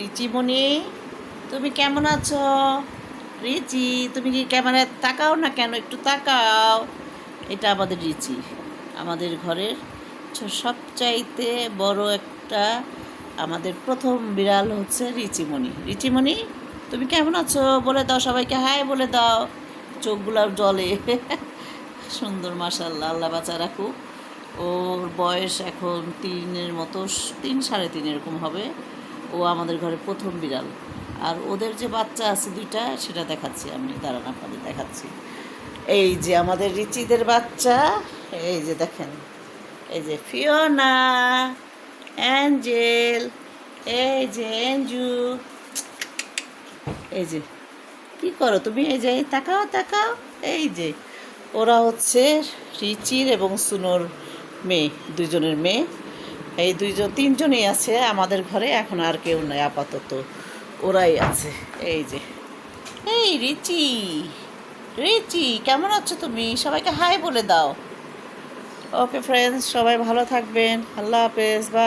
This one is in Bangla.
রিচিমণি, তুমি কেমন আছো? রিচি, তুমি কি ক্যামেরায় তাকাও না কেন? একটু তাকাও। এটা আমাদের রিচি, আমাদের ঘরের সবচাইতে বড় একটা আমাদের প্রথম বিড়াল হচ্ছে রিচিমণি। রিচিমণি, তুমি কেমন আছো? বলে দাও সবাইকে। হাই, বলে দাও। চোখগুলো জলে। সুন্দর মাসাল্লাহ আল্লাহ বাচ্চা রাখুক। ওর বয়স এখন তিনের মতো, তিন সাড়ে তিন এরকম হবে। ও আমাদের ঘরে প্রথম বিড়াল। আর ওদের যে বাচ্চা আছে দুইটা, সেটা দেখাচ্ছি আমি, দাঁড়ান আপনাদের দেখাচ্ছি। এই যে আমাদের রিচিদের বাচ্চা, এই যে দেখেন, এই যে ফিওনা, অ্যাঞ্জেল, এই যে অ্যাঞ্জু, এই যে, কি করো তুমি? এই যে তাকাও তাকাও, এই যে, ওরা হচ্ছে রিচির এবং সুনোর মেয়ে দুজনের মেয়ে। এই দুইজন, তিনজনই আছে আমাদের ঘরে, এখন আর কেউ নাই, আপাতত। ওরাই আছে, এই যে। এই রিচি রিচি, কেমন আছো তুমি? সবাইকে হাই বলে দাও। ওকে ফ্রেন্ডস সবাই ভালো থাকবেন। আল্লাহ হাফেজ বা